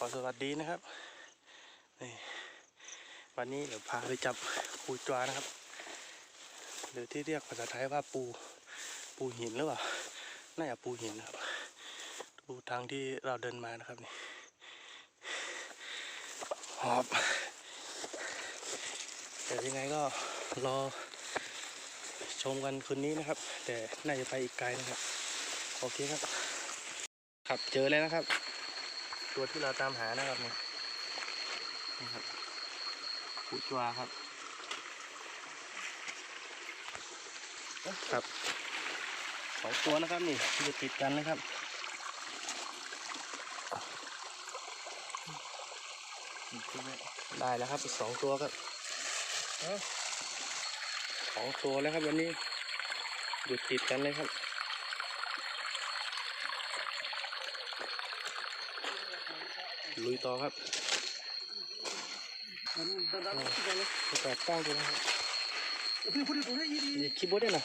ขอสวัสดีนะครับนี่วันนี้เดี๋ยวพาไปจับปูจวานะครับ หรือที่เรียกภาษาไทยว่าปูปูหินหรือเปล่าน่าจะปูหินครับ ดูทางที่เราเดินมานะครับนี่หอบเดี๋ยวยังไงก็รอชมกันคืนนี้นะครับ แต่น่าจะไปอีกไกลนะครับ โอเคครับ ครับเจอแล้วนะครับ ตัวที่เราตามหานะครับนี่นี่ครับปูจวาครับ ครับสองตัวนะครับนี่ที่จะติดกันนะครับได้แล้วครับอีกสองตัวครับสองตัวแล้วครับวันนี้หยุดติดกันเลยครับ ลุยต่อครับประกาศตั้งตัวนะครับนี่คีย์บอร์ดได้นะ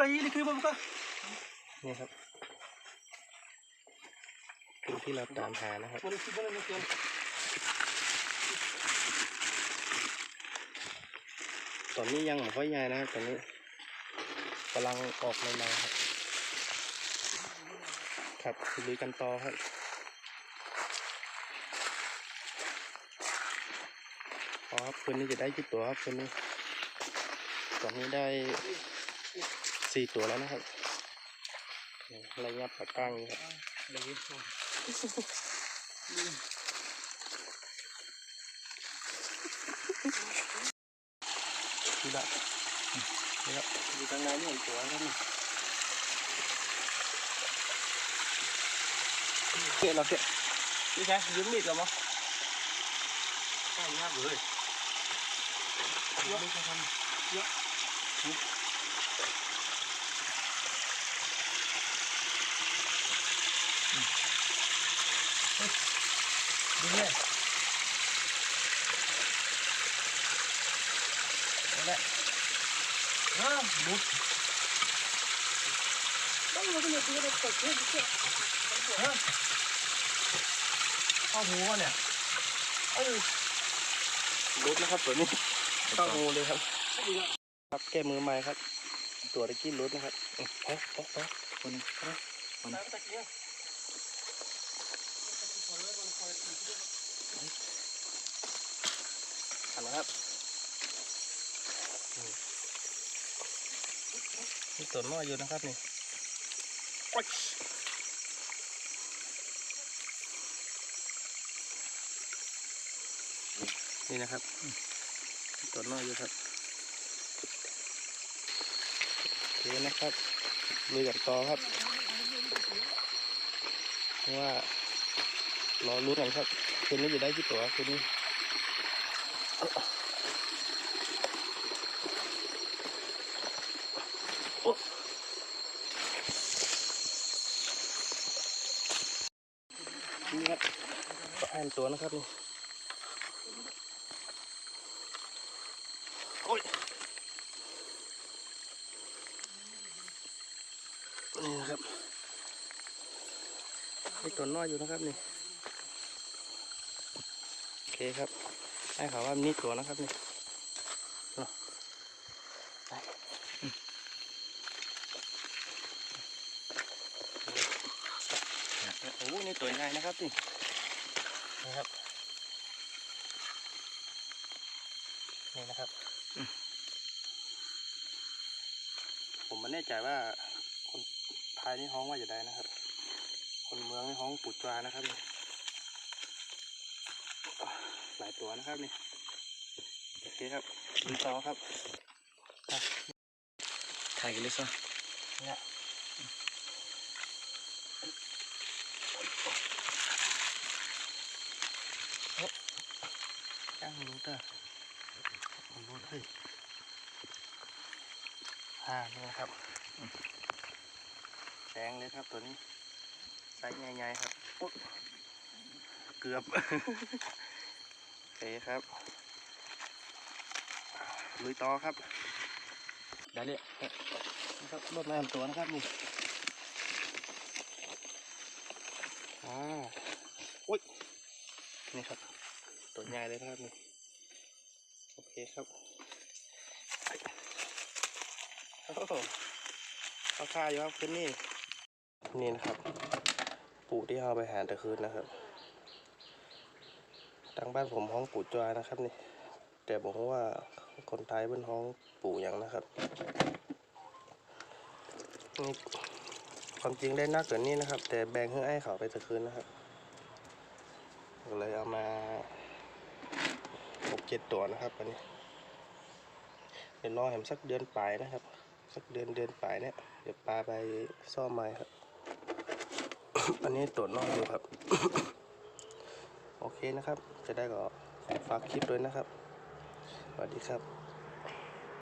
Buka ini kribo buka. นี่ครับตัวที่เราตามหานะครับ Mana si mana ni kian. ตอนนี้ยังไม่ค่อยใหญ่นะครับตอนนี้กำลังออกใหม่ๆครับ ครับลุยกันต่อครับอ๋อครับคืนนี้จะได้กี่ตัวครับคืนนี้ตอนนี้ได้สี่ตัวแล้วนะครับนี่ระยะปากกลางนี่ครับ Lagi. นี่ละนี่ละอยู่ข้างในนี่อีกตัวครับนี่ เกะเราเกะนี่ไงยืมมีดเรามั้ง Oh ya boleh. เยอะไม่ใช่ครับเยอะดูเลยนั่นแหละ Ah, but. เข้าหูวะเนี่ยเอ้ยรุดนะครับตัวนี้เข้าหูเลยครับ ครับแก้มือใหม่ครับ ตัวตะกี้รุดนะครับอืมแพ้แพ้แพ้คนนี้แพ้ Mana tak kira. หันะครับมนี่ตัวน้อยอยู่นะครับนี่ นี่นะครับตัวน้อยอยู่ครับโอเคนะครับลุยกันต่อครับเพราะว่ารอรุ้นกันครับคืนนี้จะได้กี่ตัวคืนนี้ นี่ครับก็แอนตัวนะครับนี่โอ้ยนี่นะครับมีตัวน้อยอยู่นะครับนี่โอเคครับให้เขาว่ามีตัวนะครับนี่เอาไปอืมโอ้โห นี่ตัวใหญ่นะครับนี่นะครับนี่นะครับอืมผมไม่แน่ใจว่าคนไทยนี่ฮ้องว่าจะได้นะครับ คนเมืองนี่ฮ้องปุดจวานะครับนี่หลายตัวนะครับนี่โอเคครับดูต่อครับถ่ายกันเลยซะเนี่ย ฮ่านี่นะครับแสงเลยครับตัวนี้ไซส์ใหญ่ๆครับเกือบโอเคครับลุยต่อครับได้เลยนะครับรถแม่ตัวนะครับนี่อ่าอุ้ยนี่ครับ ตัวใหญ่เลยครับนี่ คครับโอ้โหเอาค่าอยู่ครับคืนนี้นี่นะครับ ปูที่เอาไปหาแต่คืนนะครับทางบ้านผมห้องปู่จอยนะครับนี่ แต่บอกว่าคนไทยเป็นห้องปู่อย่างนะครับนี่ความจริงได้นักกว่านี้นะครับ แต่แบ่งให้ไอ้เขาไปแต่คืนนะครับ เลยเอามา เจ็ดตัวนะครับอันนี้เดี๋ยวรอแหมสักเดือนปลายนะครับ สักเดือนเดือนปลายเนี่ยเดี๋ยวปลาไปซ่อมไม้ครับ อันนี้ตัวน้อกอยู่ครับ โอเคนะครับ จะได้ก็ฝากคลิปด้วยนะครับสวัสดีครับ